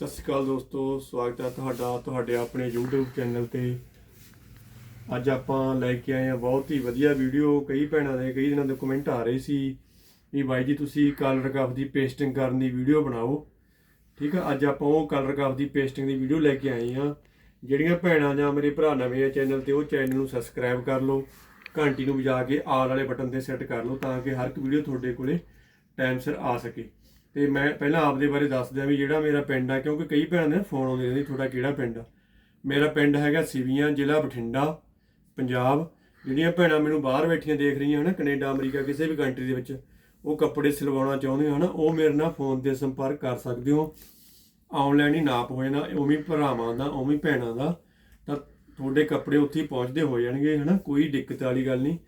ਸਤਿ ਸ਼੍ਰੀ ਅਕਾਲ ਦੋਸਤੋ, ਸਵਾਗਤ ਹੈ ਤੁਹਾਡਾ, ਤੁਹਾਡੇ ਆਪਣੇ YouTube ਚੈਨਲ ਤੇ। ਅੱਜ ਆਪਾਂ ਲੈ ਕੇ ਆਏ ਹਾਂ ਬਹੁਤ ਹੀ ਵਧੀਆ ਵੀਡੀਓ ਕਈ ਭੈਣਾਂ ਦੇ, ਕਈ ਦਿਨਾਂ ਦੇ ਕਮੈਂਟ ਆ ਰਹੇ ਸੀ ਵੀ ਬਾਈ ਜੀ ਤੁਸੀਂ ਕਲਰ ਕਫ ਦੀ ਪੇਸਟਿੰਗ ਕਰਨ ਦੀ ਵੀਡੀਓ ਬਣਾਓ। ਠੀਕ ਆ, ਅੱਜ ਆਪਾਂ ਉਹ ਕਲਰ ਕਫ ਦੀ ਪੇਸਟਿੰਗ ਦੀ ਵੀਡੀਓ ਲੈ ਕੇ ਆਏ ਹਾਂ। ਜਿਹੜੀਆਂ ਭੈਣਾਂ ਜਾਂ ਮੇਰੇ ਭਰਾ ਨਵੇਂ ਆ ਚੈਨਲ ਤੇ, ਉਹ ਚੈਨਲ ਨੂੰ ਸਬਸਕ੍ਰਾਈਬ ਕਰ ਲਓ। ਘੰਟੀ ਨੂੰ ਵਜਾ ਕੇ ਆਲ ਵਾਲੇ ਬਟਨ ਤੇ ਸੈੱਟ ਕਰ ਲਓ ਤਾਂ ਕਿ ਹਰ ਇੱਕ ਵੀਡੀਓ ਤੁਹਾਡੇ ਕੋਲੇ ਟਾਈਮ ਸਿਰ ਆ ਸਕੇ। ਤੇ ਮੈਂ ਪਹਿਲਾਂ ਆਪਦੇ ਬਾਰੇ ਦੱਸ ਦਿਆਂ ਵੀ ਜਿਹੜਾ ਮੇਰਾ ਪਿੰਡ ਆ, ਕਿਉਂਕਿ ਕਈ ਭੈਣਾਂ ਨੇ ਫੋਨ ਆਉਂਦੇ ਰਹਿੰਦੇ, ਤੁਹਾਡਾ ਕਿਹੜਾ ਪਿੰਡ ਆ? ਮੇਰਾ ਪਿੰਡ ਹੈਗਾ ਸਿਵੀਆਂ, ਜ਼ਿਲ੍ਹਾ ਬਠਿੰਡਾ, ਪੰਜਾਬ। ਜਿਹੜੀਆਂ ਭੈਣਾਂ ਮੈਨੂੰ ਬਾਹਰ ਬੈਠੀਆਂ ਦੇਖ ਰਹੀਆਂ ਹਨ, ਕੈਨੇਡਾ, ਅਮਰੀਕਾ, ਕਿਸੇ ਵੀ ਕੰਟਰੀ ਦੇ ਵਿੱਚ, ਉਹ ਕੱਪੜੇ ਸਿਲਵਾਉਣਾ ਚਾਹੁੰਦੇ ਹੋ ਹਨ, ਉਹ ਮੇਰੇ ਨਾਲ ਫੋਨ ਤੇ ਸੰਪਰਕ ਕਰ ਸਕਦੇ ਹੋ। ਆਨਲਾਈਨ ਹੀ ਨਾਪ ਹੋ ਜਾਣਾ ਉਵੇਂ ਭਰਾਵਾਂ ਦਾ, ਉਵੇਂ ਭੈਣਾਂ ਦਾ, ਤਾਂ ਤੁਹਾਡੇ ਕੱਪੜੇ ਉੱਥੇ ਹੀ ਪਹੁੰਚਦੇ ਹੋ ਜਾਣਗੇ, ਹਨਾ? ਕੋਈ ਦਿੱਕਤ ਵਾਲੀ ਗੱਲ ਨਹੀਂ।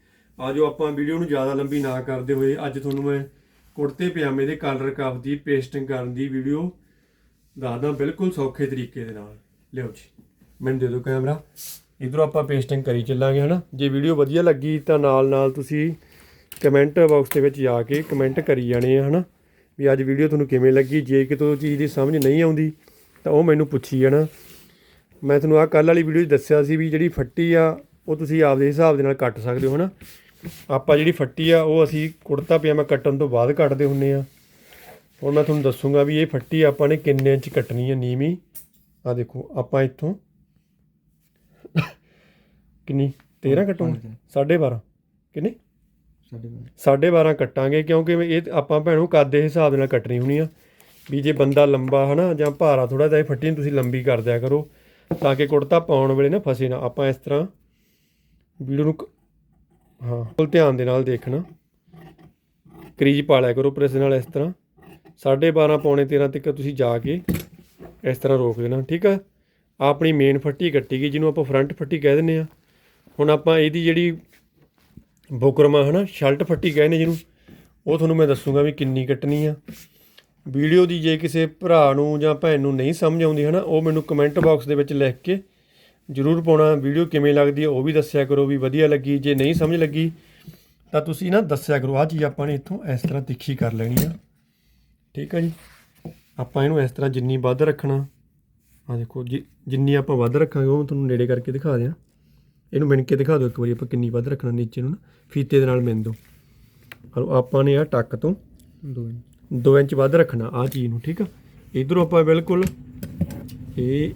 ਆਜੋ ਆਪਾਂ ਵੀਡੀਓ ਨੂੰ ਜ਼ਿਆਦਾ ਲੰਬੀ ਨਾ ਕਰਦੇ ਹੋਏ, ਅੱਜ ਤੁਹਾਨੂੰ ਮੈਂ ਕੁੜਤੇ ਪਜਾਮੇ ਦੇ ਕਾਲਰ ਕਫ ਦੀ ਪੇਸਟਿੰਗ ਕਰਨ ਦੀ ਵੀਡੀਓ ਦੱਸਦਾ ਬਿਲਕੁਲ ਸੌਖੇ ਤਰੀਕੇ ਦੇ ਨਾਲ। ਲਿਓ ਜੀ, ਮੈਨੂੰ ਦੇ ਦਿਓ ਕੈਮਰਾ ਇਧਰੋਂ ਆਪਾਂ ਪੇਸਟਿੰਗ ਕਰੀ ਚੱਲਾਂਗੇ, ਹਨਾ? ਜੇ ਵੀਡੀਓ ਵਧੀਆ ਲੱਗੀ ਤਾਂ ਨਾਲ ਨਾਲ ਤੁਸੀਂ ਕਮੈਂਟ ਬਾਕਸ ਦੇ ਵਿੱਚ ਜਾ ਕੇ ਕਮੈਂਟ ਕਰੀ ਜਾਣੇ ਆ, ਹਨਾ? ਵੀ ਅੱਜ ਵੀਡੀਓ ਤੁਹਾਨੂੰ ਕਿਵੇਂ ਲੱਗੀ? ਜੇ ਕਿਤੋਂ ਚੀਜ਼ ਦੀ ਸਮਝ ਨਹੀਂ ਆਉਂਦੀ, ਤਾਂ ਉਹ ਮੈਨੂੰ ਪੁੱਛੀ ਜਾਣਾ। ਮੈਂ ਤੁਹਾਨੂੰ ਆ ਕੱਲ ਵਾਲੀ ਵੀਡੀਓ 'ਚ ਦੱਸਿਆ ਸੀ ਵੀ ਜਿਹੜੀ ਫੱਟੀ ਆ, ਉਹ ਤੁਸੀਂ ਆਪਦੇ ਹਿਸਾਬ ਦੇ ਨਾਲ ਕੱਟ ਸਕਦੇ ਹੋ, ਹਨਾ? ਆਪਾਂ ਜਿਹੜੀ ਫੱਟੀ ਆ ਉਹ ਅਸੀਂ ਕੁੜਤਾ ਪਜਾਮਾ ਕੱਟਣ ਤੋਂ ਬਾਅਦ ਕੱਟਦੇ ਹੁੰਨੇ ਆ। ਹੁਣ ਮੈਂ ਤੁਹਾਨੂੰ ਦੱਸੂਗਾ ਵੀ ਇਹ ਫੱਟੀ ਆਪਾਂ ਨੇ ਕਿੰਨੇ ਇੰਚ ਕੱਟਣੀ ਹੈ ਨੀਵੀਂ। ਆ ਦੇਖੋ ਆਪਾਂ ਇੱਥੋਂ ਕਿੰਨੀ? 13 ਕੱਟੂਗੇ 12.5 ਕਿੰਨੀ? ਸਾਡੇ ਬਾਰੇ। 12.5 ਕੱਟਾਂਗੇ ਕਿਉਂਕਿ ਇਹ ਆਪਾਂ ਭੈਣੋ ਕੱਦ ਦੇ ਹਿਸਾਬ ਨਾਲ ਕੱਟਣੀ ਹੋਣੀ ਆ। ਵੀ ਜੇ ਬੰਦਾ ਲੰਬਾ ਹਨਾ ਜਾਂ ਭਾਰਾ ਥੋੜਾ ਜਿਹਾ ਇਹ ਫੱਟੀ ਨੂੰ ਤੁਸੀਂ ਲੰਬੀ ਕਰ ਦਿਆ ਕਰੋ ਤਾਂ ਕਿ ਕੁੜਤਾ ਪਾਉਣ ਵੇਲੇ ਨਾ ਫਸੇ ਨਾ। ਆਪਾਂ ਇਸ ਤਰ੍ਹਾਂ ਵੀਡੀਓ ਨੂੰ ਹਾਂ। ਫੁੱਲ ਧਿਆਨ ਦੇ ਨਾਲ ਦੇਖਣਾ। ਕਰੀਜ ਪਾ ਲਿਆ ਕਰੋ ਪ੍ਰੈਸ ਨਾਲ ਇਸ ਤਰ੍ਹਾਂ। 12.5 ਪੌਣੇ 13 ਤੱਕ ਤੁਸੀਂ ਜਾ ਕੇ ਇਸ ਤਰ੍ਹਾਂ ਰੋਕ ਦੇਣਾ, ਠੀਕ ਆ? ਆਪਣੀ ਮੇਨ ਫੱਟੀ ਕੱਟੀ ਗਈ, ਜਿਹਨੂੰ ਆਪਾਂ ਫਰੰਟ ਫੱਟੀ ਕਹਿ ਦਿੰਦੇ ਆ। ਹੁਣ ਆਪਾਂ ਇਹਦੀ ਜਿਹੜੀ ਬੁਕਰਮਾ ਹਨਾ, ਸ਼ਰਟ ਫੱਟੀ ਕਹਿੰਦੇ ਜਿਹਨੂੰ, ਉਹ ਤੁਹਾਨੂੰ ਮੈਂ ਦੱਸੂਗਾ ਵੀ ਕਿੰਨੀ ਕੱਟਣੀ ਆ। ਵੀਡੀਓ ਦੀ ਜੇ ਕਿਸੇ ਭਰਾ ਨੂੰ ਜਾਂ ਭੈਣ ਨੂੰ ਨਹੀਂ ਸਮਝ ਆਉਂਦੀ, ਹਨਾ, ਉਹ ਮੈਨੂੰ ਕਮੈਂਟ ਬਾਕਸ ਦੇ ਵਿੱਚ ਲਿਖ ਕੇ ਜਰੂਰ ਪਾਉਣਾ ਵੀਡੀਓ ਕਿਵੇਂ ਲੱਗਦੀ ਹੈ ਉਹ ਵੀ ਦੱਸਿਆ ਕਰੋ ਵੀ ਵਧੀਆ ਲੱਗੀ ਜੇ ਨਹੀਂ ਸਮਝ ਲੱਗੀ ਤਾਂ ਤੁਸੀਂ ਨਾ ਦੱਸਿਆ ਕਰੋ ਆਹ ਚੀਜ਼ ਆਪਾਂ ਨੇ ਇੱਥੋਂ ਇਸ ਤਰ੍ਹਾਂ ਤਿੱਖੀ ਕਰ ਲੈਣੀ ਆ। ਠੀਕ ਆ ਜੀ? ਆਪਾਂ ਇਹਨੂੰ ਇਸ ਤਰ੍ਹਾਂ ਜਿੰਨੀ ਵੱਧ ਰੱਖਣਾ ਆ ਦੇਖੋ ਜਿ- ਜਿੰਨੀ ਆਪਾਂ ਵੱਧ ਰੱਖਾਂਗੇ ਉਹ ਤੁਹਾਨੂੰ ਨੇੜੇ ਕਰਕੇ ਦਿਖਾ ਦਿਆਂ। ਇਹਨੂੰ ਮਿਣ ਕੇ ਦਿਖਾ ਦਿਓ ਇੱਕ ਵਾਰੀ ਆਪਾਂ ਕਿੰਨੀ ਵੱਧ ਰੱਖਣਾ ਨੀਚੇ ਨੂੰ ਨਾ ਫੀਤੇ ਦੇ ਨਾਲ ਮਿਣ ਦਿਓ। ਔਰ ਆਪਾਂ ਨੇ ਆ ਟੱਕ ਤੋਂ 2 2 ਇੰਚ ਵੱਧ ਰੱਖਣਾ ਆ ਚੀਜ਼ ਨੂੰ ਠੀਕ ਆ? ਇਧਰੋਂ ਆਪਾਂ ਬਿਲਕੁਲ ਇਹ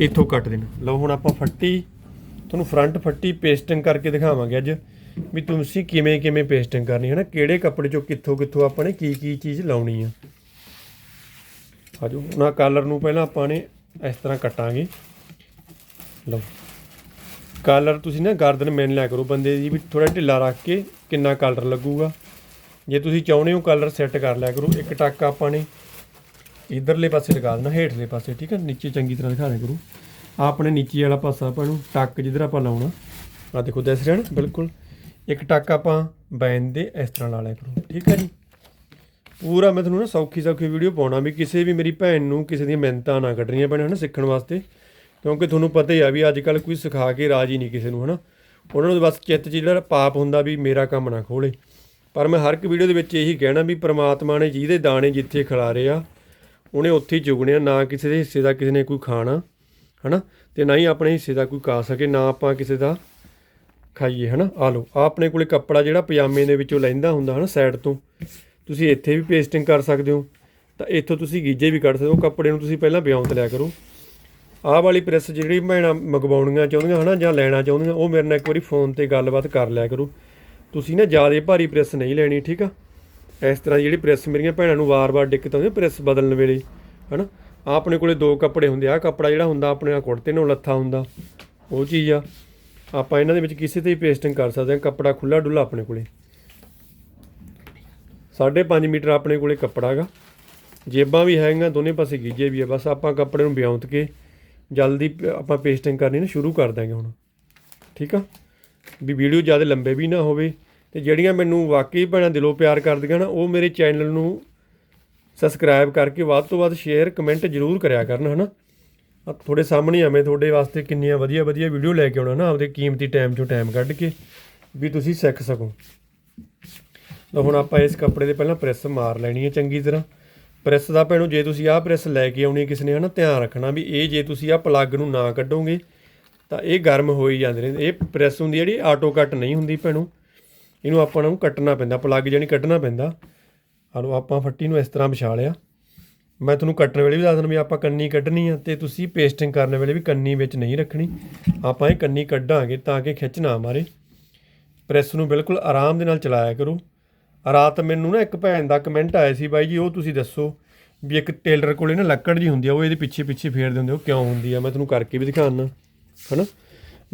ਇੱਥੋਂ ਕੱਟ ਦੇਣਾ। ਲਓ ਹੁਣ ਆਪਾਂ ਫੱਟੀ, ਤੁਹਾਨੂੰ ਫਰੰਟ ਫੱਟੀ ਪੇਸਟਿੰਗ ਕਰਕੇ ਦਿਖਾਵਾਂਗੇ ਅੱਜ ਵੀ ਤੁਸੀਂ ਕਿਵੇਂ ਕਿਵੇਂ ਪੇਸਟਿੰਗ ਕਰਨੀ ਹੈ ਨਾ ਕਿਹੜੇ ਕੱਪੜੇ ਚੋਂ ਕਿੱਥੋਂ ਕਿੱਥੋਂ ਆਪਾਂ ਨੇ ਕੀ ਕੀ ਚੀਜ਼ ਲਾਉਣੀ ਆ। ਆਜੋ ਨਾ ਕਾਲਰ ਨੂੰ ਪਹਿਲਾਂ ਆਪਾਂ ਨੇ ਇਸ ਤਰ੍ਹਾਂ ਕੱਟਾਂਗੇ। ਲਓ ਕਾਲਰ ਤੁਸੀਂ ਨਾ ਗਰਦਨ ਮੈਨ ਲਿਆ ਕਰੋ ਬੰਦੇ ਦੀ ਵੀ ਥੋੜਾ ਢਿੱਲਾ ਰੱਖ ਕੇ ਕਿੰਨਾ ਕਾਲਰ ਲੱਗੂਗਾ। ਜੇ ਤੁਸੀਂ ਚਾਹੁੰਦੇ ਹੋ ਕਾਲਰ ਸੈੱਟ ਕਰ ਲਿਆ ਕਰੋ, ਇੱਕ ਟੱਕ ਆਪਾਂ ਨੇ ਇਧਰਲੇ ਪਾਸੇ ਲਗਾ ਦੇਣਾ ਹੇਠਲੇ ਪਾਸੇ, ਠੀਕ ਹੈ ਨੀਚੇ ਚੰਗੀ ਤਰ੍ਹਾਂ ਦਿਖਾ ਦਿਆ ਕਰੋ। ਆਪਣੇ ਨੀਚੇ ਵਾਲਾ ਪਾਸਾ ਆਪਾਂ ਨੂੰ ਟੱਕ ਜਿੱਧਰ ਆਪਾਂ ਲਾਉਣਾ ਆ ਦੇਖੋ ਦਿਸ ਰਿਹਾ ਨਾ, ਬਿਲਕੁਲ। ਇੱਕ ਟੱਕ ਆਪਾਂ ਬੈਨ ਦੇ ਇਸ ਤਰ੍ਹਾਂ ਲਾ ਲਿਆ ਕਰੋ, ਠੀਕ ਹੈ ਜੀ। ਪੂਰਾ ਮੈਂ ਤੁਹਾਨੂੰ ਨਾ ਸੌਖੀ ਸੌਖੀ ਵੀਡੀਓ ਪਾਉਣਾ ਵੀ, ਕਿਸੇ ਵੀ ਮੇਰੀ ਭੈਣ ਨੂੰ ਕਿਸੇ ਦੀਆਂ ਮਿਹਨਤਾਂ ਨਾ ਕੱਢਣੀਆਂ ਪੈਣ, ਹਨਾ, ਸਿੱਖਣ ਵਾਸਤੇ। ਕਿਉਂਕਿ ਤੁਹਾਨੂੰ ਪਤਾ ਹੀ ਆ ਵੀ ਅੱਜ ਕੱਲ ਕੋਈ ਸਿਖਾ ਕੇ ਰਾਜੀ ਨਹੀਂ ਕਿਸੇ ਨੂੰ, ਹਨਾ। ਉਹਨਾਂ ਨੂੰ ਬਸ ਚਿੱਤ 'ਚ ਜਿਹੜਾ ਪਾਪ ਹੁੰਦਾ ਵੀ ਮੇਰਾ ਕੰਮ ਨਾ ਖੋਲੇ। ਪਰ ਮੈਂ ਹਰ ਇੱਕ ਵੀਡੀਓ ਦੇ ਵਿੱਚ ਇਹੀ ਕਹਿਣਾ ਵੀ ਪ੍ਰਮਾਤਮਾ ਨੇ ਜਿਹਦੇ ਦਾਣੇ ਜਿੱਥੇ ਖਿਲਾਰੇ ਆ ਉਹਨੇ ਉੱਥੇ ਹੀ ਚੁਗਣੇ ਆ ਨਾ ਕਿਸੇ ਦੇ ਹਿੱਸੇ ਦਾ ਕਿਸੇ ਨੇ ਕੋਈ ਖਾਣਾ, ਹਨਾ? ਤੇ ਨਾ ਹੀ ਆਪਣੇ ਹਿੱਸੇ ਦਾ ਕੋਈ ਖਾ ਸਕੇ, ਨਾ ਆਪਾਂ ਕਿਸੇ ਦਾ ਖਾਈਏ, ਹਨਾ? ਆ ਲਓ ਆ ਆਪਣੇ ਕੋਲੇ ਕੱਪੜਾ ਜਿਹੜਾ ਪਜਾਮੇ ਦੇ ਵਿੱਚੋਂ ਲੈਂਦਾ ਹੁੰਦਾ, ਹਨਾ, ਸਾਈਡ ਤੋਂ। ਤੁਸੀਂ ਇੱਥੇ ਵੀ ਪੇਸਟਿੰਗ ਕਰ ਸਕਦੇ ਹੋ, ਤਾਂ ਇੱਥੋਂ ਤੁਸੀਂ ਗੀਜੇ ਵੀ ਕੱਢ ਸਕਦੇ ਹੋ, ਕੱਪੜੇ ਨੂੰ ਤੁਸੀਂ ਪਹਿਲਾਂ ਵਿਆਉਂਤ ਲਿਆ ਕਰੋ। ਆਹ ਵਾਲੀ ਪ੍ਰੈਸ ਜਿਹੜੀ ਭੈਣਾਂ ਮੰਗਵਾਉਣੀਆਂ ਚਾਹੁੰਦੀਆਂ, ਹਨਾ, ਜਾਂ ਲੈਣਾ ਚਾਹੁੰਦੀਆਂ, ਉਹ ਮੇਰੇ ਨਾਲ ਇੱਕ ਵਾਰੀ ਫੋਨ ਤੇ ਗੱਲਬਾਤ ਕਰ ਲਿਆ ਕਰੋ। ਤੁਸੀਂ ਨਾ ਜ਼ਿਆਦਾ ਭਾਰੀ ਪ੍ਰੈਸ ਨਹੀਂ ਲੈਣੀ, ਠੀਕ ਆ? ਇਸ ਤਰ੍ਹਾਂ ਦੀ ਜਿਹੜੀ ਪ੍ਰੈਸ ਮੇਰੀਆਂ ਭੈਣਾਂ ਨੂੰ ਵਾਰ-ਵਾਰ ਦਿੱਕਤ ਆਉਂਦੀ ਪ੍ਰੈਸ ਬਦਲਣ ਵੇਲੇ, ਹਨਾ? ਆਹ ਆਪਣੇ ਕੋਲੇ ਦੋ ਕੱਪੜੇ ਹੁੰਦੇ ਆ, ਆਹ ਕੱਪੜਾ ਜਿਹੜਾ ਹੁੰਦਾ ਆਪਣੇ ਆ ਕੁੜਤੇ ਨੂੰ ਲੱਥਾ ਹੁੰਦਾ, ਉਹ ਚੀਜ਼ ਆ। ਆਪਾਂ ਇਹਨਾਂ ਦੇ ਵਿੱਚ ਕਿਸੇ ਤੇ ਵੀ ਪੇਸਟਿੰਗ ਕਰ ਸਕਦੇ ਹਾਂ, ਕੱਪੜਾ ਖੁੱਲਾ ਡੁੱਲਾ ਆਪਣੇ ਕੋਲੇ। 5.5 ਮੀਟਰ ਆਪਣੇ ਕੋਲੇ ਕੱਪੜਾ ਹੈਗਾ। ਜੇਬਾਂ ਵੀ ਹੈਗੀਆਂ, ਦੋਨੇ ਪਾਸੇ ਗੀਜੇ ਵੀ ਆ, ਬਸ ਆਪਾਂ ਕੱਪੜੇ ਨੂੰ ਬਿਆਉਂਤ ਕੇ ਜਲਦੀ ਪ- ਆਪਾਂ ਪੇਸਟਿੰਗ ਕਰਨੀ ਨਾ, ਸ਼ੁਰੂ ਕਰ ਦਾਂਗੇ ਹੁਣ। ਠੀਕ ਆ? ਵੀ ਵੀਡੀਓ ਜ਼ਿਆਦਾ ਲੰਬੇ ਵੀ ਨਾ ਹੋਵੇ ਤੇ ਜਿਹੜੀਆਂ ਮੈਨੂੰ ਵਾਕਈ ਭੈਣਾਂ ਦਿਲੋਂ ਪਿਆਰ ਕਰਦੀਆਂ ਨਾ, ਉਹ ਮੇਰੇ ਚੈਨਲ ਨੂੰ ਸਬਸਕ੍ਰਾਈਬ ਕਰਕੇ ਵੱਧ ਤੋਂ ਵੱਧ ਸ਼ੇਅਰ ਕਮੈਂਟ ਜ਼ਰੂਰ ਕਰਿਆ ਕਰਨ, ਹਨਾ? ਆ ਤੁਹਾਡੇ ਸਾਹਮਣੇ ਆ ਤੁਹਾਡੇ ਵਾਸਤੇ ਕਿੰਨੀਆਂ ਵਧੀਆ ਵਧੀਆ ਵੀਡੀਓ ਲੈ ਕੇ ਆਉਣਾ ਨਾ, ਆਪਦੇ ਕੀਮਤੀ ਟਾਈਮ ਚੋਂ ਟਾਈਮ ਕੱਢ ਕੇ, ਵੀ ਤੁਸੀਂ ਸਿੱਖ ਸਕੋ। ਲਓ, ਹੁਣ ਆਪਾਂ ਇਸ ਕੱਪੜੇ ਦੇ ਪਹਿਲਾਂ ਪ੍ਰੈਸ ਮਾਰ ਲੈਣੀ ਹੈ ਚੰਗੀ ਤਰ੍ਹਾਂ। ਪ੍ਰੈਸ ਦਾ ਭੈਣੋ, ਜੇ ਤੁਸੀਂ ਆਹ ਪ੍ਰੈਸ ਲੈ ਕੇ ਆਉਣੀ ਹੈ ਕਿਸੇ ਨੇ, ਹਨਾ, ਧਿਆਨ ਰੱਖਣਾ ਵੀ ਇਹ ਜੇ ਤੁਸੀਂ ਆਹ ਪਲੱਗ ਨੂੰ ਨਾ ਕੱਢੋਗੇ, ਤਾਂ ਇਹ ਗਰਮ ਹੋ ਹੀ ਜਾਂਦੇ ਨੇ। ਇਹ ਪ੍ਰੈਸ ਹੁੰਦੀ ਜਿਹੜੀ ਆਟੋ ਕੱਟ ਨਹੀਂ ਹੁੰਦੀ ਭੈਣੋ। ਇਹਨੂੰ ਆਪਾਂ ਨੂੰ ਕੱਟਣਾ ਪੈਂਦਾ ਪਲੱਗ ਜਾਨੀ ਕੱਢਣਾ ਪੈਂਦਾ। ਆ ਆਲੋ ਆਪਾਂ ਫੱਟੀ ਨੂੰ ਇਸ ਤਰ੍ਹਾਂ ਵਿਛਾ ਲਿਆ ਮੈਂ ਤੁਹਾਨੂੰ ਕੱਟਣ ਵੇਲੇ ਵੀ ਦੱਸ ਦਿੰਦਾ ਵੀ ਆਪਾਂ ਕੰਨੀ ਕੱਢਣੀ ਆ ਤੇ ਤੁਸੀਂ ਪੇਸਟਿੰਗ ਕਰਨ ਵੇਲੇ ਵੀ ਕੰਨੀ ਵਿੱਚ ਨਹੀਂ ਰੱਖਣੀ। ਆਪਾਂ ਇਹ ਕੰਨੀ ਕੱਢਾਂਗੇ ਤਾਂ ਕਿ ਖਿੱਚ ਨਾ ਮਾਰੇ। ਪ੍ਰੈਸ ਨੂੰ ਬਿਲਕੁਲ ਆਰਾਮ ਦੇ ਨਾਲ ਚਲਾਇਆ ਕਰੋ। ਰਾਤ ਮੈਨੂੰ ਨਾ ਇੱਕ ਭੈਣ ਦਾ ਕਮੈਂਟ ਆਇਆ ਸੀ ਬਾਈ ਜੀ, ਉਹ ਤੁਸੀਂ ਦੱਸੋ ਵੀ ਇੱਕ ਟੇਲਰ ਕੋਲੇ ਨਾ ਲੱਕੜ ਜੀ ਹੁੰਦੀ ਆ, ਉਹ ਇਹਦੇ ਪਿੱਛੇ ਪਿੱਛੇ ਫੇਰਦੇ ਹੁੰਦੇ ਉਹ ਕਿਉਂ ਹੁੰਦੀ ਆ? ਮੈਂ ਤੁਹਾਨੂੰ ਕਰਕੇ ਵੀ ਦਿਖਾਉਣਾ ਹਨਾ?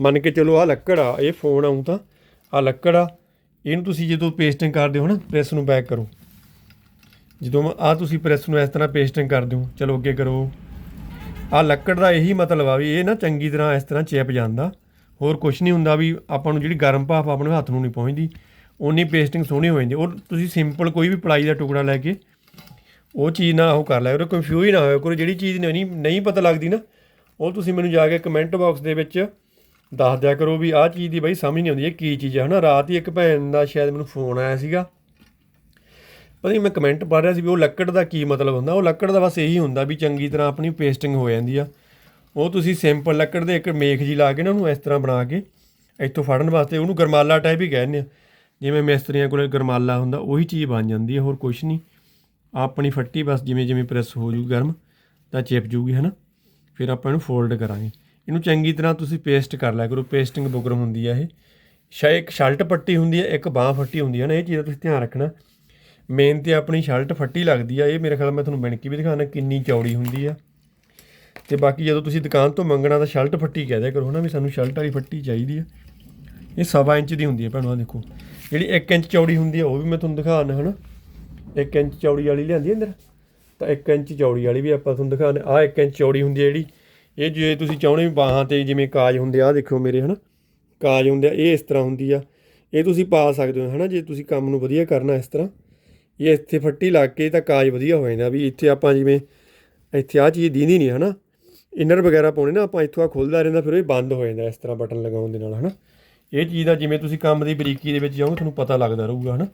ਮੰਨ ਕੇ ਚਲੋ ਆ ਲੱਕੜ ਆ, ਇਹ ਫੋਨ ਆਉਂ ਤਾਂ। ਆ ਲੱਕੜ ਆ ਇਹਨੂੰ ਤੁਸੀਂ ਜਦੋਂ ਪੇਸਟਿੰਗ ਕਰਦੇ ਹੋ ਨਾ ਪ੍ਰੈਸ ਨੂੰ ਬੈਕ ਕਰੋ। ਜਦੋਂ ਆ ਤੁਸੀਂ ਪ੍ਰੈਸ ਨੂੰ ਇਸ ਤਰ੍ਹਾਂ ਪੇਸਟਿੰਗ ਕਰ ਦਿਓ ਚਲੋ ਅੱਗੇ ਕਰੋ। ਆ ਲੱਕੜ ਦਾ ਇਹੀ ਮਤਲਬ ਆ ਵੀ ਇਹ ਨਾ ਚੰਗੀ ਤਰ੍ਹਾਂ ਇਸ ਤਰ੍ਹਾਂ ਚਿਪ ਜਾਂਦਾ। ਹੋਰ ਕੁਝ ਨਹੀਂ ਹੁੰਦਾ ਵੀ ਆਪਾਂ ਨੂੰ ਜਿਹੜੀ ਗਰਮ ਭਾਫ ਆਪਣੇ ਹੱਥ ਨੂੰ ਨਹੀਂ ਪਹੁੰਚਦੀ ਉਨੀ ਪੇਸਟਿੰਗ ਸੋਹਣੀ ਹੋ ਜਾਂਦੀ। ਔਰ ਤੁਸੀਂ ਸਿੰਪਲ ਕੋਈ ਵੀ ਪਲਾਈ ਦਾ ਟੁਕੜਾ ਲੈ ਕੇ ਉਹ ਚੀਜ਼ ਨਾਲ ਉਹ ਕਰ ਲਿਆ ਕਰੋ ਕਨਫਿਊਜ਼ ਨਾ ਹੋਇਆ ਕਰੋ। ਜਿਹੜੀ ਚੀਜ਼ ਨਹੀਂ ਨਹੀਂ ਪਤਾ ਲੱਗਦੀ ਨਾ, ਉਹ ਤੁਸੀਂ ਮੈਨੂੰ ਜਾ ਕੇ ਕਮੈਂਟ ਬਾਕਸ ਦੇ ਵਿੱਚ ਦੱਸ ਦਿਆ ਕਰੋ ਵੀ ਆਹ ਚੀਜ਼ ਦੀ ਬਈ ਸਮਝ ਨਹੀਂ ਆਉਂਦੀ ਇਹ ਕੀ ਚੀਜ਼ ਹੈ ਹਨਾ? ਰਾਤ ਹੀ ਇੱਕ ਭੈਣ ਦਾ ਸ਼ਾਇਦ ਮੈਨੂੰ ਫੋਨ ਆਇਆ ਸੀਗਾ। ਪਤਾ ਨਹੀਂ ਮੈਂ ਕਮੈਂਟ ਪੜ੍ਹ ਰਿਹਾ ਸੀ ਵੀ ਉਹ ਲੱਕੜ ਦਾ ਕੀ ਮਤਲਬ ਹੁੰਦਾ? ਉਹ ਲੱਕੜ ਦਾ ਬਸ ਇਹੀ ਹੁੰਦਾ ਵੀ ਚੰਗੀ ਤਰ੍ਹਾਂ ਆਪਣੀ ਪੇਸਟਿੰਗ ਹੋ ਜਾਂਦੀ ਆ। ਉਹ ਤੁਸੀਂ ਸਿੰਪਲ ਲੱਕੜ ਦੇ ਇੱਕ ਮੇਖ ਜੀ ਲਾ ਕੇ ਨਾ ਉਹਨੂੰ ਇਸ ਤਰ੍ਹਾਂ ਬਣਾ ਕੇ ਇੱਥੋਂ ਫੜਨ ਵਾਸਤੇ, ਉਹਨੂੰ ਗਰਮਾਲਾ ਟਾਈਪ ਹੀ ਕਹਿੰਦੇ ਆ। ਜਿਵੇਂ ਮਿਸਤਰੀਆਂ ਕੋਲੇ ਗਰਮਾਲਾ ਹੁੰਦਾ, ਉਹੀ ਚੀਜ਼ ਬਣ ਜਾਂਦੀ ਹੈ ਹੋਰ ਕੁਝ ਨਹੀਂ ਆਪਣੀ ਫੱਟੀ ਬਸ ਜਿਵੇਂ ਜਿਵੇਂ ਪ੍ਰੈਸ ਹੋ ਜੂ ਗਰਮ, ਤਾਂ ਚਿਪ ਜੂਗੀ, ਹਨਾ? ਫਿਰ ਆਪਾਂ ਇਹਨੂੰ ਫੋਲਡ ਕਰਾਂਗੇ। ਇਹਨੂੰ ਚੰਗੀ ਤਰ੍ਹਾਂ ਤੁਸੀਂ ਪੇਸਟ ਕਰ ਲਿਆ ਕਰੋ ਪੇਸਟਿੰਗ ਬੁਕਰਮ ਹੁੰਦੀ ਆ ਇਹ। ਸ਼ਾਇਦ ਇੱਕ ਸ਼ਲਟ ਪੱਟੀ ਹੁੰਦੀ ਹੈ ਇੱਕ ਬਾਹ ਫੱਟੀ ਹੁੰਦੀ ਹੈ ਨਾ, ਇਹ ਚੀਜ਼ ਦਾ ਤੁਸੀਂ ਧਿਆਨ ਰੱਖਣਾ। ਮੇਨ ਤੇ ਆਪਣੀ ਸ਼ਲਟ ਫੱਟੀ ਲੱਗਦੀ ਆ, ਇਹ ਮੇਰੇ ਖਿਆਲ ਮੈਂ ਤੁਹਾਨੂੰ ਮਿਣਕੀ ਵੀ ਦਿਖਾਣਾ ਕਿੰਨੀ ਚੌੜੀ ਹੁੰਦੀ ਆ। ਤੇ ਬਾਕੀ ਜਦੋਂ ਤੁਸੀਂ ਦੁਕਾਨ ਤੋਂ ਮੰਗਣਾ ਤਾਂ ਸ਼ਲਟ ਫੱਟੀ ਕਹਿ ਦਿਆ ਕਰੋ ਹਨਾ ਵੀ ਸਾਨੂੰ ਸ਼ਲਟ ਵਾਲੀ ਫੱਟੀ ਚਾਹੀਦੀ ਆ। ਇਹ ਸਵਾ ਇੰਚ ਦੀ ਹੁੰਦੀ ਹੈ ਭੈਣੋ, ਆਹ ਦੇਖੋ। ਜਿਹੜੀ 1 ਇੰਚ ਚੌੜੀ ਹੁੰਦੀ ਆ, ਉਹ ਵੀ ਮੈਂ ਤੁਹਾਨੂੰ ਦਿਖਾਣਾ ਹਨਾ। 1 ਇੰਚ ਚੌੜੀ ਵਾਲੀ ਲਿਆਂਦੀ ਅੰਦਰ, ਤਾਂ 1 ਇੰਚ ਚੌੜੀ ਵਾਲੀ ਵੀ ਆਪਾਂ ਤੁਹਾਨੂੰ ਦਿਖਾਣੇ ਆ 1 ਇੰਚ ਚੌੜੀ ਹੁੰਦੀ ਹੈ ਜਿਹੜੀ ਇਹ ਜੇ ਤੁਸੀਂ ਚਾਹੁੰਦੇ ਵੀ ਬਾਹਾਂ ਤੇ ਜਿਵੇਂ ਕਾਜ ਹੁੰਦੇ ਆ, ਆਹ ਦੇਖੋ ਮੇਰੇ, ਹਨਾ? ਕਾਜ ਹੁੰਦੇ ਆ, ਇਹ ਇਸ ਤਰ੍ਹਾਂ ਹੁੰਦੀ ਆ। ਇਹ ਤੁਸੀਂ ਪਾ ਸਕਦੇ ਹੋ, ਹਨਾ? ਜੇ ਤੁਸੀਂ ਕੰਮ ਨੂੰ ਵਧੀਆ ਕਰਨਾ ਇਸ ਤਰ੍ਹਾਂ। ਇਹ ਇੱਥੇ ਫੱਟੀ ਲੱਗ ਕੇ ਤਾਂ ਕਾਜ ਵਧੀਆ ਹੋ ਜਾਂਦਾ ਵੀ ਇੱਥੇ ਆਪਾਂ ਜਿਵੇਂ, ਇੱਥੇ ਆ ਚੀਜ਼ ਦੀਂਦੀ ਨਹੀਂ ਹਨਾ? ਇਨਰ ਵਗੈਰਾ ਪਾਉਣੇ ਨਾ, ਆਪਾਂ ਇੱਥੋਂ ਆ ਖੁੱਲਦਾ ਰਹਿੰਦਾ, ਫਿਰ ਇਹ ਬੰਦ ਹੋ ਜਾਂਦਾ ਇਸ ਤਰ੍ਹਾਂ ਬਟਨ ਲਗਾਉਣ ਦੇ ਨਾਲ, ਹਨਾ? ਇਹ ਚੀਜ਼ ਦਾ ਜਿਵੇਂ ਤੁਸੀਂ ਕੰਮ ਦੀ ਬਰੀਕੀ ਦੇ ਵਿੱਚ ਜਾਓਗੇ ਤੁਹਾਨੂੰ ਪਤਾ ਲੱਗਦਾ ਰਹੂਗਾ, ਹਨਾ?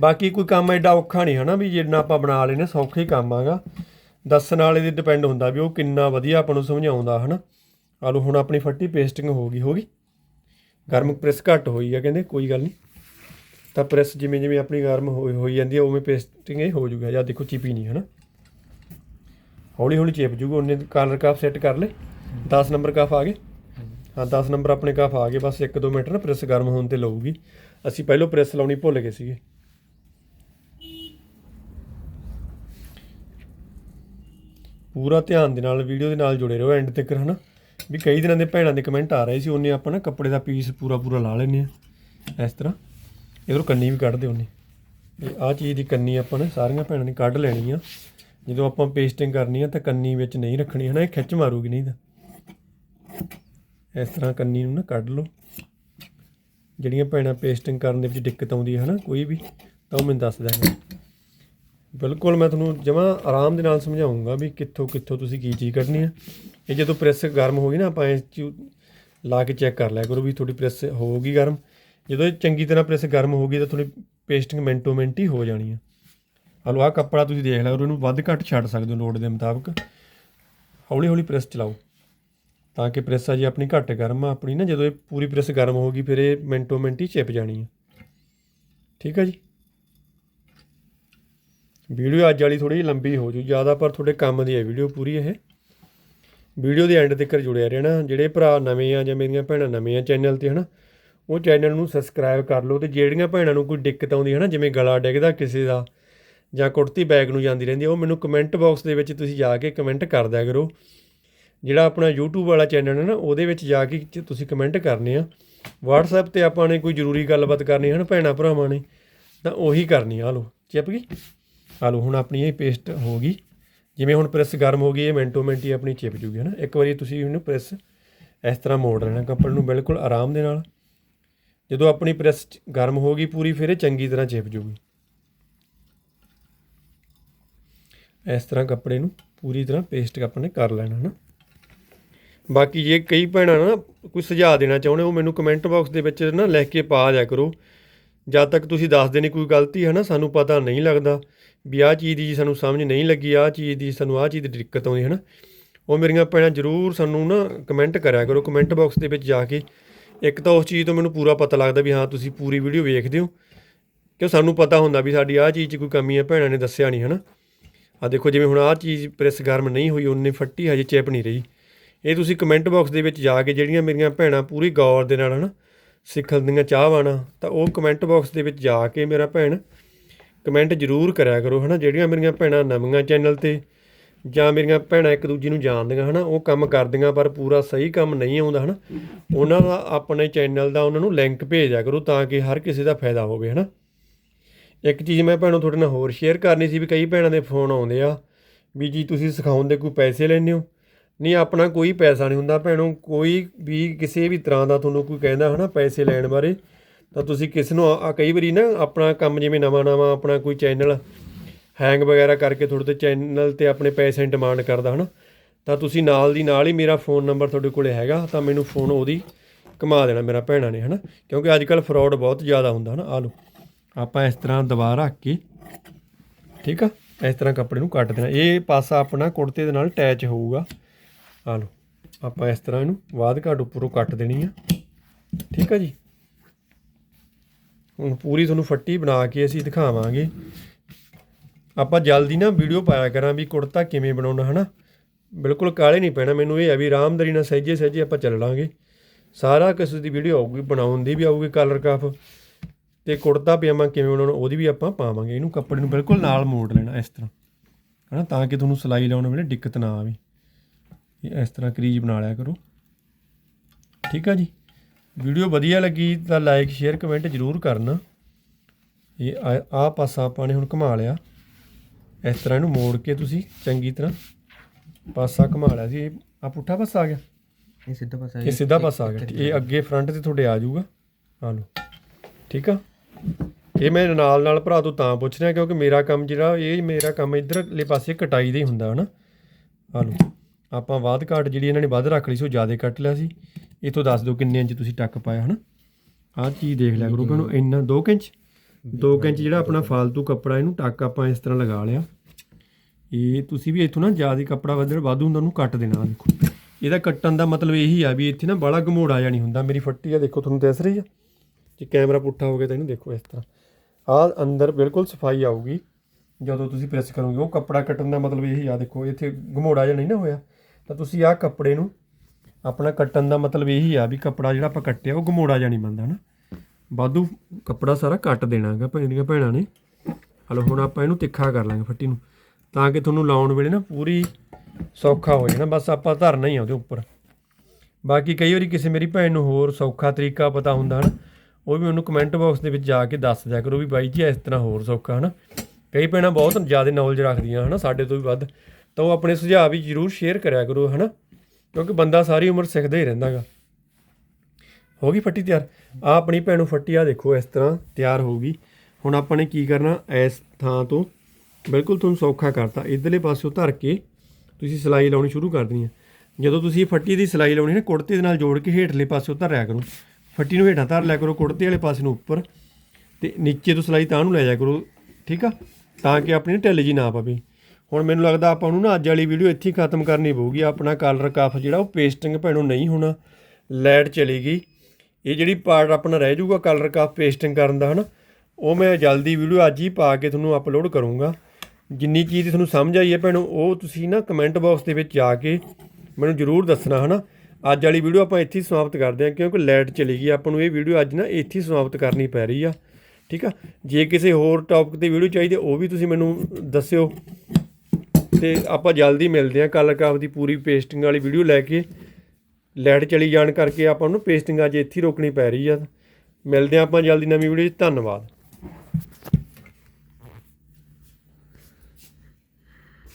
ਬਾਕੀ ਕੋਈ ਕੰਮ ਐਡਾ ਔਖਾ ਨਹੀਂ ਹਨਾ? ਵੀ ਜਿੰਨਾ ਆਪਾਂ ਬਣਾ ਲੈਨੇ ਸੌਖਾ ਹੀ ਕੰਮ ਆਗਾ। ਦੱਸਣ ਵਾਲੇ ਦੇ ਡਿਪੈਂਡ ਹੁੰਦਾ ਵੀ ਉਹ ਕਿੰਨਾ ਵਧੀਆ ਆਪਾਂ ਨੂੰ ਸਮਝਾਉਂਦਾ, ਹਨਾ? ਆ ਲਓ, ਹੁਣ ਆਪਣੀ ਫੱਟੀ ਪੇਸਟਿੰਗ ਹੋ ਗਈ ਹੋ ਗਈ? ਗਰਮ ਪ੍ਰੈਸ ਘੱਟ ਹੋਈ ਆ ਕਹਿੰਦੇ, ਕੋਈ ਗੱਲ ਨਹੀਂ। ਤਾਂ ਪ੍ਰੈਸ ਜਿਵੇਂ ਜਿਵੇਂ ਆਪਣੀ ਗਰਮ ਹੋਈ ਹੋਈ ਜਾਂਦੀ ਹੈ ਉਵੇਂ ਪੇਸਟਿੰਗ ਇਹ ਹੋ ਜੂਗਾ, ਜਾਂ ਦੇਖੋ ਚਿਪੀ ਨਹੀਂ, ਹਨਾ? ਹੌਲੀ ਹੌਲੀ ਚਿਪ ਜੂਗਾ, ਉਹਨੇ ਕਾਲਰ ਕਾਫ ਸੈੱਟ ਕਰ ਲੈ 10 ਨੰਬਰ ਕਾਫ ਆ ਗਏ। ਹਾਂ 10 ਨੰਬਰ ਆਪਣੇ ਕਾਫ ਆ ਗਏ, ਬਸ 1-2 ਮਿੰਟ ਨਾ ਪ੍ਰੈਸ ਗਰਮ ਹੋਣ ਤੇ ਲਊਗੀ। ਅਸੀਂ ਪਹਿਲਾਂ ਪ੍ਰੈਸ ਲਾਉਣੀ ਭੁੱਲ ਗਏ ਸੀਗੇ। ਪੂਰਾ ਧਿਆਨ ਦੇ ਨਾਲ ਵੀਡੀਓ ਦੇ ਨਾਲ ਜੁੜੇ ਰਹੋ ਐਂਡ ਤੱਕ, ਹਨਾ? ਵੀ ਕਈ ਦਿਨਾਂ ਦੇ ਭੈਣਾਂ ਦੇ ਕਮੈਂਟ ਆ ਰਹੇ ਸੀ, ਉਹਨੇ ਆਪਾਂ ਨਾ ਕੱਪੜੇ ਦਾ ਪੀਸ ਪੂਰਾ ਪੂਰਾ ਲਾ ਲੈਨੇ ਆ ਇਸ ਤਰ੍ਹਾਂ। ਇਧਰੋਂ ਕੰਨੀ ਵੀ ਕੱਢਦੇ ਉਹਨੇ। ਤੇ ਆਹ ਚੀਜ਼ ਦੀ ਕੰਨੀ ਆਪਾਂ ਨੇ ਸਾਰੀਆਂ ਭੈਣਾਂ ਨੇ ਕੱਢ ਲੈਣੀ ਆ। ਜਦੋਂ ਆਪਾਂ ਪੇਸਟਿੰਗ ਕਰਨੀ ਆ ਤਾਂ ਕੰਨੀ ਵਿੱਚ ਨਹੀਂ ਰੱਖਣੀ, ਹਨਾ? ਇਹ ਖਿੱਚ ਮਾਰੂਗੀ ਨਹੀਂ ਤਾਂ। ਇਸ ਤਰ੍ਹਾਂ ਕੰਨੀ ਨੂੰ ਨਾ ਕੱਢ ਲਓ। ਜਿਹੜੀਆਂ ਭੈਣਾਂ ਪੇਸਟਿੰਗ ਕਰਨ ਦੇ ਵਿੱਚ ਦਿੱਕਤ ਆਉਂਦੀ ਹੈ ਹਨਾ? ਕੋਈ ਵੀ, ਤਾਂ ਉਹ ਮੈਨੂੰ ਦੱਸ ਦਿਆ ਬਿਲਕੁਲ ਮੈਂ ਤੁਹਾਨੂੰ ਜਮਾਂ ਆਰਾਮ ਦੇ ਨਾਲ ਸਮਝਾਉਂਗਾ ਵੀ ਕਿੱਥੋਂ ਕਿੱਥੋਂ ਤੁਸੀਂ ਕੀ ਚੀਜ਼ ਕੱਢਣੀ ਆ। ਇਹ ਜਦੋਂ ਪ੍ਰੈਸ ਗਰਮ ਹੋ ਗਈ ਨਾ, ਆਪਾਂ ਇਸ ਚ ਲਾ ਕੇ ਚੈੱਕ ਕਰ ਲਿਆ ਕਰੋ ਵੀ ਤੁਹਾਡੀ ਪ੍ਰੈਸ ਹੋਊਗੀ ਗਰਮ। ਜਦੋਂ ਇਹ ਚੰਗੀ ਤਰ੍ਹਾਂ ਪ੍ਰੈਸ ਗਰਮ ਹੋ ਗਈ ਤਾਂ ਤੁਹਾਡੀ ਪੇਸਟਿੰਗ ਮਿੰਟੋ ਮਿੰਟ ਹੀ ਹੋ ਜਾਣੀ ਆ। ਹਲੋ ਆਹ ਕੱਪੜਾ ਤੁਸੀਂ ਦੇਖ ਲਓ ਇਹਨੂੰ ਵੱਧ ਘੱਟ ਛੱਡ ਸਕਦੇ ਹੋ ਲੋਡ ਦੇ ਮੁਤਾਬਕ। ਹੌਲੀ ਹੌਲੀ ਪ੍ਰੈਸ ਚਲਾਓ। ਤਾਂ ਕਿ ਪ੍ਰੈਸ ਆ ਜੀ ਆਪਣੀ ਘੱਟ ਗਰਮ ਆ, ਆਪਣੀ ਨਾ ਜਦੋਂ ਇਹ ਪੂਰੀ ਪ੍ਰੈਸ ਗਰਮ ਹੋ ਗਈ, ਫਿਰ ਇਹ ਮਿੰਟੋ ਮਿੰਟ ਹੀ ਚਿਪ ਜਾਣੀ ਆ। ਠੀਕ ਆ ਜੀ? ਵੀਡੀਓ ਅੱਜ ਵਾਲੀ ਥੋੜੀ ਲੰਬੀ ਹੋ ਜੂ, ਜ਼ਿਆਦਾ ਪਰ ਤੁਹਾਡੇ ਕੰਮ ਦੀ ਹੈ ਵੀਡੀਓ ਪੂਰੀ ਇਹ। ਵੀਡੀਓ ਦੇ ਐਂਡ ਤੱਕ ਜੁੜਿਆ ਰਹਿਣਾ, ਜਿਹੜੇ ਭਰਾ ਨਵੇਂ ਆ ਜਾਂ ਮੇਰੀਆਂ ਭੈਣਾਂ ਨਵੇਂ ਆ ਚੈਨਲ ਤੇ, ਹਨਾ, ਉਹ ਚੈਨਲ ਨੂੰ ਸਬਸਕ੍ਰਾਈਬ ਕਰ ਲਓ ਤੇ ਜਿਹੜੀਆਂ ਭੈਣਾਂ ਨੂੰ ਕੋਈ ਦਿੱਕਤ ਆਉਂਦੀ ਹੈ ਨਾ ਜਿਵੇਂ ਗਲਾ ਡਿੱਗਦਾ ਕਿਸੇ ਦਾ ਜਾਂ ਕੁੜਤੀ ਬੈਗ ਨੂੰ ਜਾਂਦੀ ਰਹਿੰਦੀ ਉਹ ਮੈਨੂੰ ਕਮੈਂਟ ਬਾਕਸ ਦੇ ਵਿੱਚ ਤੁਸੀਂ ਜਾ ਕੇ ਕਮੈਂਟ ਕਰ ਦਿਆ ਕਰੋ। ਜਿਹੜਾ ਆਪਣਾ YouTube ਵਾਲਾ ਚੈਨਲ ਹੈ ਨਾ, ਉਹਦੇ ਵਿੱਚ ਜਾ ਕੇ ਤੁਸੀਂ ਕਮੈਂਟ ਕਰਨੇ ਆ। WhatsApp ਤੇ ਆਪਾਂ ਨੇ ਕੋਈ ਜ਼ਰੂਰੀ ਗੱਲਬਾਤ ਕਰਨੀ ਹੈ ਨਾ ਭੈਣਾਂ ਭਰਾਵਾਂ ਨੇ, ਤਾਂ ਉਹੀ ਕਰਨੀ ਆ ਲਓ, ਚਿਪ ਗਈ। ਆ ਲਓ ਹੁਣ ਆਪਣੀ ਇਹ ਪੇਸਟ ਹੋ ਗਈ। ਜਿਵੇਂ ਹੁਣ ਪ੍ਰੈਸ ਗਰਮ ਹੋ ਗਈ, ਇਹ ਮਿੰਟੋ ਮਿੰਟ ਹੀ ਆਪਣੀ ਚਿਪ ਜੂਗੀ, ਹਨਾ। ਇੱਕ ਵਾਰੀ ਤੁਸੀਂ ਇਹਨੂੰ ਪ੍ਰੈਸ ਇਸ ਤਰ੍ਹਾਂ ਮੋੜ ਲੈਣਾ ਕੱਪੜੇ ਨੂੰ ਬਿਲਕੁਲ ਆਰਾਮ ਦੇ ਨਾਲ। ਜਦੋਂ ਆਪਣੀ ਪ੍ਰੈਸ ਗਰਮ ਹੋ ਗਈ ਪੂਰੀ, ਫਿਰ ਇਹ ਚੰਗੀ ਤਰ੍ਹਾਂ ਚਿਪ ਜੂਗੀ। ਇਸ ਤਰ੍ਹਾਂ ਕੱਪੜੇ ਨੂੰ ਪੂਰੀ ਤਰ੍ਹਾਂ ਪੇਸਟ ਆਪਾਂ ਕਰ ਲੈਣਾ, ਹਨਾ। ਬਾਕੀ ਜੇ ਕਈ ਭੈਣਾਂ ਨਾ ਕੋਈ ਸੁਝਾਅ ਦੇਣਾ ਚਾਹੁੰਦੇ ਹੋ ਮੈਨੂੰ ਕਮੈਂਟ ਬਾਕਸ ਦੇ ਵਿੱਚ ਨਾ ਲਿਖ ਕੇ ਪਾ ਦਿਆ ਕਰੋ। ਜਦ ਤੱਕ ਤੁਸੀਂ ਦੱਸਦੇ ਨਹੀਂ ਕੋਈ ਗਲਤੀ ਹੈ ਨਾ ਸਾਨੂੰ ਪਤਾ ਨਹੀਂ ਲੱਗਦਾ। ਵੀ ਆਹ ਚੀਜ਼ ਦੀ ਸਾਨੂੰ ਸਮਝ ਨਹੀਂ ਲੱਗੀ, ਆਹ ਚੀਜ਼ ਦੀ ਸਾਨੂੰ ਆਹ ਚੀਜ਼ ਦੀ ਦਿੱਕਤ ਆਉਂਦੀ ਹੈ ਨਾ ਉਹ ਮੇਰੀਆਂ ਭੈਣਾਂ ਜਰੂਰ ਸਾਨੂੰ ਨਾ ਕਮੈਂਟ ਕਰਿਆ ਕਰੋ ਕਮੈਂਟ ਬਾਕਸ ਦੇ ਵਿੱਚ ਜਾ ਕੇ ਇੱਕ ਤਾਂ ਉਸ ਚੀਜ਼ ਤੋਂ ਮੈਨੂੰ ਪੂਰਾ ਪਤਾ ਲੱਗਦਾ ਵੀ ਹਾਂ, ਤੁਸੀਂ ਪੂਰੀ ਵੀਡੀਓ ਵੇਖਦੇ ਹੋ। ਕਿ ਸਾਨੂੰ ਪਤਾ ਹੁੰਦਾ ਵੀ ਸਾਡੀ ਆਹ ਚੀਜ਼ 'ਚ ਕੋਈ ਕਮੀ ਹੈ ਭੈਣਾਂ ਨੇ ਦੱਸਿਆ ਨਹੀਂ, ਹਨਾ? ਆ ਦੇਖੋ, ਜਿਵੇਂ ਹੁਣ ਆਹ ਚੀਜ਼ ਪ੍ਰੈਸ ਗਰਮ ਨਹੀਂ ਹੋਈ, ਉਹਨੇ ਫੱਟੀ, ਹਜੇ ਚਿਪ ਨਹੀਂ ਰਹੀ। ਇਹ ਤੁਸੀਂ ਕਮੈਂਟ ਬਾਕਸ ਦੇ ਵਿੱਚ ਜਾ ਕੇ ਜਿਹੜੀਆਂ ਮੇਰੀਆਂ ਭੈਣਾਂ ਪੂਰੀ ਗੌਰ ਦੇ ਨਾਲ, ਹਨਾ? ਸਿੱਖਣ ਦੀਆਂ ਚਾਹਵਾਨ ਆ, ਤਾਂ ਉਹ ਕਮੈਂਟ ਬਾਕਸ ਦੇ ਵਿੱਚ ਜਾ ਕੇ ਮੇਰਾ ਭੈਣ ਕਮੈਂਟ ਜ਼ਰੂਰ ਕਰਿਆ ਕਰੋ, ਹਨਾ? ਜਿਹੜੀਆਂ ਮੇਰੀਆਂ ਭੈਣਾਂ ਨਵੀਆਂ ਚੈਨਲ ਤੇ ਜਾਂ ਮੇਰੀਆਂ ਭੈਣਾਂ ਇੱਕ ਦੂਜੀ ਨੂੰ ਜਾਣਦੀਆਂ, ਹਨਾ? ਉਹ ਕੰਮ ਕਰਦੀਆਂ, ਪਰ ਪੂਰਾ ਸਹੀ ਕੰਮ ਨਹੀਂ ਆਉਂਦਾ, ਹਨਾ? ਉਹਨਾਂ ਦਾ, ਆਪਣੇ ਚੈਨਲ ਦਾ ਉਹਨਾਂ ਨੂੰ ਲਿੰਕ ਭੇਜਿਆ ਕਰੋ ਤਾਂ ਕਿ ਹਰ ਕਿਸੇ ਦਾ ਫਾਇਦਾ ਹੋਵੇ, ਹਨਾ? ਇੱਕ ਚੀਜ਼ ਮੈਂ ਭੈਣੋਂ ਤੁਹਾਡੇ ਨਾਲ ਹੋਰ ਸ਼ੇਅਰ ਕਰਨੀ ਸੀ ਵੀ ਕਈ ਭੈਣਾਂ ਦੇ ਫੋਨ ਆਉਂਦੇ ਆ ਵੀ ਜੀ ਤੁਸੀਂ ਸਿਖਾਉਣ ਦੇ ਕੋਈ ਪੈਸੇ ਲੈਂਦੇ ਹੋ? ਨਹੀਂ, ਆਪਣਾ ਕੋਈ ਪੈਸਾ ਨਹੀਂ ਹੁੰਦਾ ਭੈਣੋ, ਕੋਈ ਵੀ ਕਿਸੇ ਵੀ ਤਰ੍ਹਾਂ ਦਾ ਤੁਹਾਨੂੰ ਕੋਈ ਕਹਿੰਦਾ, ਹਨਾ, ਪੈਸੇ ਲੈਣ ਬਾਰੇ ਤਾਂ ਤੁਸੀਂ ਕਿਸ ਨੂੰ ਆ- ਕਈ ਵਾਰੀ ਨਾ ਆਪਣਾ ਕੰਮ ਜਿਵੇਂ ਨਵਾਂ ਨਵਾਂ ਆਪਣਾ ਕੋਈ ਚੈਨਲ ਹੈਂਗ ਵਗੈਰਾ ਕਰਕੇ ਤੁਹਾਡੇ ਤੇ ਚੈਨਲ ਤੇ ਆਪਣੇ ਪੈਸੇ ਡਿਮਾਂਡ ਕਰਦਾ, ਹਨਾ? ਤਾਂ ਤੁਸੀਂ ਨਾਲ ਦੀ ਨਾਲ ਹੀ ਮੇਰਾ ਫੋਨ ਨੰਬਰ ਤੁਹਾਡੇ ਕੋਲੇ ਹੈਗਾ, ਤਾਂ ਮੈਨੂੰ ਫੋਨ ਉਹਦੀ ਘੁਮਾ ਦੇਣਾ ਮੇਰਾ ਭੈਣਾਂ ਨੇ, ਹਨਾ? ਕਿਉਂਕਿ ਅੱਜ ਕੱਲ ਫਰਾਡ ਬਹੁਤ ਜ਼ਿਆਦਾ ਹੁੰਦਾ, ਹਨਾ? ਆ ਲਓ। ਆਪਾਂ ਇਸ ਤਰ੍ਹਾਂ ਦਬਾ ਰੱਖ ਕੇ, ਠੀਕ ਆ? ਇਸ ਤਰ੍ਹਾਂ ਕੱਪੜੇ ਨੂੰ ਕੱਟ ਦੇਣਾ। ਇਹ ਪਾਸਾ ਆਪਣਾ ਕੁੜਤੇ ਦੇ ਨਾਲ ਅਟੈਚ ਹੋਊਗਾ। ਆ ਲਓ। ਆਪਾਂ ਇਸ ਤਰ੍ਹਾਂ ਇਹਨੂੰ ਬਾਅਦ ਘਾਟ ਉੱਪਰੋਂ ਕੱਟ ਦੇਣੀ ਆ। ਠੀਕ ਆ ਜੀ? ਹੁਣ ਪੂਰੀ ਤੁਹਾਨੂੰ ਫੱਟੀ ਬਣਾ ਕੇ ਅਸੀਂ ਦਿਖਾਵਾਂਗੇ। ਆਪਾਂ ਜਲਦੀ ਨਾ ਵੀਡੀਓ ਪਾਇਆ ਕਰਾਂ ਵੀ ਕੁੜਤਾ ਕਿਵੇਂ ਬਣਾਉਣਾ, ਹਨਾ? ਬਿਲਕੁਲ ਕਾਲੇ ਨਹੀਂ ਪੈਣਾ ਮੈਨੂੰ ਇਹ ਹੈ ਵੀ ਆਰਾਮਦਾਰੀ ਨਾਲ ਸਹਿਜੇ ਸਹਿਜੇ ਆਪਾਂ ਚੱਲ ਲਾਂਗੇ। ਸਾਰਾ ਕਿਸ ਦੀ ਵੀਡੀਓ ਆਊਗੀ, ਬਣਾਉਣ ਦੀ ਵੀ ਆਊਗੀ ਕਲਰ ਕਾਫ ਤੇ ਕੁੜਤਾ ਪਜਾਮਾ ਕਿਵੇਂ ਬਣਾਉਣਾ, ਉਹਦੀ ਵੀ ਆਪਾਂ ਪਾਵਾਂਗੇ। ਇਹਨੂੰ ਕੱਪੜੇ ਨੂੰ ਬਿਲਕੁਲ ਨਾਲ ਮੋੜ ਲੈਣਾ ਇਸ ਤਰ੍ਹਾਂ, ਹਨਾ? ਤਾਂ ਕਿ ਤੁਹਾਨੂੰ ਸਿਲਾਈ ਲਾਉਣ ਵੇਲੇ ਦਿੱਕਤ ਨਾ ਆਵੇ। ਇਸ ਤਰ੍ਹਾਂ ਕਰੀਜ ਬਣਾ ਲਿਆ ਕਰੋ। ਠੀਕ ਆ ਜੀ? ਵੀਡੀਓ ਵਧੀਆ ਲੱਗੀ ਤਾਂ ਲਾਈਕ ਸ਼ੇਅਰ ਕਮੈਂਟ ਜ਼ਰੂਰ ਕਰਨਾ। ਇਹ ਆ ਆਹ ਪਾਸਾ ਆਪਾਂ ਨੇ ਹੁਣ ਘੁਮਾ ਲਿਆ। ਇਸ ਤਰ੍ਹਾਂ ਇਹਨੂੰ ਮੋੜ ਕੇ ਤੁਸੀਂ ਚੰਗੀ ਤਰ੍ਹਾਂ ਪਾਸਾ ਘੁਮਾ ਲਿਆ ਸੀ। ਆ ਪੁੱਠਾ ਪਾਸਾ ਆ ਗਿਆ? ਇਹ ਸਿੱਧਾ ਪਾਸਾ ਇਹ ਸਿੱਧਾ ਪਾਸਾ ਆ ਗਿਆ। ਇਹ ਅੱਗੇ ਫਰੰਟ ਤੇ ਤੁਹਾਡੇ ਆ ਜਾਊਗਾ। ਆ ਲਓ। ਠੀਕ ਆ? ਇਹ ਮੈਂ ਨਾਲ ਨਾਲ ਭਰਾ ਤੋਂ ਤਾਂ ਪੁੱਛ ਰਿਹਾ ਕਿਉਂਕਿ ਮੇਰਾ ਕੰਮ ਜਿਹੜਾ ਇਹ ਮੇਰਾ ਕੰਮ ਇਧਰਲੇ ਪਾਸੇ ਕਟਾਈ ਦਾ ਹੀ ਹੁੰਦਾ ਹਨਾ? ਆ ਲਓ। ਆਪਾਂ ਬਾਅਦ ਕਾਟ ਜਿਹੜੀ ਇਹਨਾਂ ਨੇ ਵੱਧ ਰੱਖ ਲਈ ਸੀ, ਉਹ ਜ਼ਿਆਦਾ ਕੱਟ ਲਿਆ ਸੀ। ਇਥੋਂ ਦੱਸ ਦਿਓ ਕਿੰਨੇ ਇੰਚ ਤੁਸੀਂ ਟੱਕ ਪਾਇਆ, ਹਨਾ? ਆਹ ਚੀਜ਼ ਦੇਖ ਲਿਆ ਕਰੋ ਭੈਣੋ, ਇੰਨਾ 2 ਇੰਚ। 2 ਇੰਚ ਜਿਹੜਾ ਆਪਣਾ ਫਾਲਤੂ ਕੱਪੜਾ, ਇਹਨੂੰ ਟੱਕ ਆਪਾਂ ਇਸ ਤਰ੍ਹਾਂ ਲਗਾ ਲਿਆ। ਇਹ ਤੁਸੀਂ ਵੀ ਇੱਥੋਂ ਨਾ ਜ਼ਿਆਦਾ ਕੱਪੜਾ ਵਧਣ ਵਾਧੂ ਹੁੰਦਾ, ਉਹਨੂੰ ਕੱਟ ਦੇਣਾ ਦੇਖੋ। ਇਹਦਾ ਕੱਟਣ ਦਾ ਮਤਲਬ ਇਹੀ ਆ ਵੀ ਇੱਥੇ ਨਾ ਬਾਲਾ ਘਮੋੜਾ ਜਾਂ ਨਹੀਂ ਹੁੰਦਾ। ਮੇਰੀ ਫੱਟੀ ਆ, ਦੇਖੋ ਤੁਹਾਨੂੰ ਦਿਸ ਰਹੀ ਆ। ਜੇ ਕੈਮਰਾ ਪੁੱਠਾ ਹੋ ਗਿਆ ਤਾਂ ਇਹਨੂੰ ਦੇਖੋ ਇਸ ਤਰ੍ਹਾਂ। ਆਹ ਅੰਦਰ ਬਿਲਕੁਲ ਸਫ਼ਾਈ ਆਊਗੀ। ਜਦੋਂ ਤੁਸੀਂ ਪ੍ਰੈਸ ਕਰੋਗੇ, ਉਹ ਕੱਪੜਾ ਕੱਟਣ ਦਾ ਮਤਲਬ ਇਹੀ ਆ, ਦੇਖੋ, ਇੱਥੇ ਘਮੋੜਾ ਜਿਹਾ ਨਹੀਂ ਨਾ ਹੋਇਆ। ਤਾਂ ਤੁਸੀਂ ਆਹ ਕੱਪੜੇ ਨੂੰ ਆਪਣਾ ਕੱਟਣ ਦਾ ਮਤਲਬ ਇਹੀ ਆ ਵੀ ਕੱਪੜਾ ਜਿਹੜਾ ਆਪਾਂ ਕੱਟਿਆ, ਉਹ ਗਮੋੜਾ ਜਾਣੀ ਨਹੀਂ ਬੰਦਾ ਨਾ। ਵਾਧੂ ਕੱਪੜਾ ਸਾਰਾ ਕੱਟ ਦੇਣਾਗਾ ਭੈਣੀਆਂ ਭੈਣਾਂ ਨੇ। ਹਲੋ, ਹੁਣ ਆਪਾਂ ਇਹਨੂੰ ਤਿੱਖਾ ਕਰ ਲਾਂਗੇ ਫੱਟੀ ਨੂੰ। ਤਾਂ ਕਿ ਤੁਹਾਨੂੰ ਲਾਉਣ ਵੇਲੇ ਨਾ ਪੂਰੀ ਸੌਖਾ ਹੋ ਜਾਣਾ, ਬਸ ਆਪਾਂ ਧਰਨਾ ਹੀ ਆ ਉਹਦੇ ਉੱਪਰ। ਬਾਕੀ ਕਈ ਵਾਰੀ ਕਿਸੇ ਮੇਰੀ ਭੈਣ ਨੂੰ ਹੋਰ ਸੌਖਾ ਤਰੀਕਾ ਪਤਾ ਹੁੰਦਾ ਹਨ, ਉਹ ਵੀ ਉਹਨੂੰ ਕਮੈਂਟ ਬਾਕਸ ਦੇ ਵਿੱਚ ਜਾ ਕੇ ਦੱਸ ਦਿਆ ਕਰੋ ਵੀ ਬਾਈ ਜੀ, ਇਸ ਤਰ੍ਹਾਂ ਹੋਰ ਸੌਖਾ ਹਨ। ਕਈ ਭੈਣਾਂ ਬਹੁਤ ਜ਼ਿਆਦਾ ਨੌਲੇਜ ਰੱਖਦੀਆਂ ਹਨ, ਸਾਡੇ ਤੋਂ ਵੀ ਵੱਧ। ਤਾਂ ਉਹ ਆਪਣੇ ਸੁਝਾਅ ਵੀ ਜ਼ਰੂਰ ਸ਼ੇਅਰ ਕਰਿਆ ਕਰੋ, ਹਨਾ? ਕਿਉਂਕਿ ਬੰਦਾ ਸਾਰੀ ਉਮਰ ਸਿੱਖਦਾ ਹੀ ਰਹਿੰਦਾਗਾ ਹੋ ਗਈ ਫੱਟੀ ਤਿਆਰ? ਆ ਆਪਣੀ ਭੈਣ ਨੂੰ ਫੱਟੀ ਆ ਦੇਖੋ, ਇਸ ਤਰ੍ਹਾਂ ਤਿਆਰ ਹੋ ਗਈ। ਹੁਣ ਆਪਾਂ ਨੇ ਕੀ ਕਰਨਾ, ਇਸ ਥਾਂ ਤੋਂ ਬਿਲਕੁਲ ਤੁਹਾਨੂੰ ਸੌਖਾ ਕਰਤਾ। ਇਧਰਲੇ ਪਾਸਿਓਂ ਧਰ ਕੇ ਤੁਸੀਂ ਸਿਲਾਈ ਲਾਉਣੀ ਸ਼ੁਰੂ ਕਰ ਦੇਣੀ ਹੈ ਜਦੋਂ ਤੁਸੀਂ ਫੱਟੀ ਦੀ ਸਿਲਾਈ ਲਾਉਣੀ ਨਾ, ਕੁੜਤੇ ਦੇ ਨਾਲ ਜੋੜ ਕੇ ਹੇਠਲੇ ਪਾਸਿਓਂ ਧਰਿਆ ਕਰੋ। ਫੱਟੀ ਨੂੰ ਹੇਠਾਂ ਧਰ ਲਿਆ ਕਰੋ, ਕੁੜਤੇ ਵਾਲੇ ਪਾਸੇ ਨੂੰ ਉੱਪਰ। ਤੇ ਨੀਚੇ ਤੋਂ ਸਿਲਾਈ ਤਾਂ ਨੂੰ ਲੈ ਜਾ ਕਰੋ, ਠੀਕ ਆ? ਤਾਂ ਕਿ ਆਪਣੀ ਢਿੱਲ ਜੀ ਨਾ ਪਵੇ। ਹੁਣ ਮੈਨੂੰ ਲੱਗਦਾ ਆਪਾਂ ਨੂੰ ਨਾ ਅੱਜ ਵਾਲੀ ਵੀਡੀਓ ਇੱਥੇ ਹੀ ਖਤਮ ਕਰਨੀ ਪਊਗੀ। ਆਪਣਾ ਕਾਲਰ ਕਾਫ ਜਿਹੜਾ ਉਹ ਪੇਸਟਿੰਗ ਭੈਣੋਂ ਨਹੀਂ ਹੋਣਾ। ਲੈਟ ਚਲੀ ਗਈ। ਇਹ ਜਿਹੜੀ ਪਾਰਟ ਆਪਣਾ ਰਹਿ ਜਾਊਗਾ ਕਲਰ ਕਾਫ ਪੇਸਟਿੰਗ ਕਰਨ ਦਾ, ਹਨਾ? ਉਹ ਮੈਂ ਜਲਦੀ ਵੀਡੀਓ ਅੱਜ ਹੀ ਪਾ ਕੇ ਤੁਹਾਨੂੰ ਅਪਲੋਡ ਕਰੂੰਗਾ। ਜਿੰਨੀ ਚੀਜ਼ ਦੀ ਤੁਹਾਨੂੰ ਸਮਝ ਆਈ ਹੈ ਭੈਣੋ, ਉਹ ਤੁਸੀਂ ਨਾ ਕਮੈਂਟ ਬਾਕਸ ਦੇ ਵਿੱਚ ਜਾ ਕੇ ਮੈਨੂੰ ਜਰੂਰ ਦੱਸਣਾ, ਹਨਾ? ਅੱਜ ਵਾਲੀ ਵੀਡੀਓ ਆਪਾਂ ਇੱਥੇ ਹੀ ਸਮਾਪਤ ਕਰਦੇ ਹਾਂ, ਕਿਉਂਕਿ ਲਾਈਟ ਚਲੀ ਗਈ। ਆਪਾਂ ਨੂੰ ਇਹ ਵੀਡੀਓ ਅੱਜ ਨਾ ਇੱਥੇ ਹੀ ਸਮਾਪਤ ਕਰਨੀ ਪੈ ਰਹੀ ਆ। ਠੀਕ ਆ? ਜੇ ਕਿਸੇ ਹੋਰ ਟੌਪਿਕ ਤੇ ਵੀਡੀਓ ਚਾਹੀਦੀ ਉਹ ਵੀ ਤੁਸੀਂ ਮੈਨੂੰ ਦੱਸਿਓ। ਤੇ ਆਪਾਂ ਜਲਦੀ ਮਿਲਦੇ ਹਾਂ ਕਲਰ ਕਾਫ ਦੀ ਪੂਰੀ ਪੇਸਟਿੰਗ ਵਾਲੀ ਵੀਡੀਓ ਲੈ ਕੇ। ਲੈਟ ਚਲੀ ਜਾਣ ਕਰਕੇ ਆਪਾਂ ਨੂੰ ਪੇਸਟਿੰਗ ਅੱਜ ਇੱਥੇ ਹੀ ਰੋਕਣੀ ਪੈ ਰਹੀ ਆ। ਮਿਲਦੇ ਹਾਂ ਆਪਾਂ ਜਲਦੀ ਨਵੀਂ ਵੀਡੀਓ 'ਚ। ਧੰਨਵਾਦ।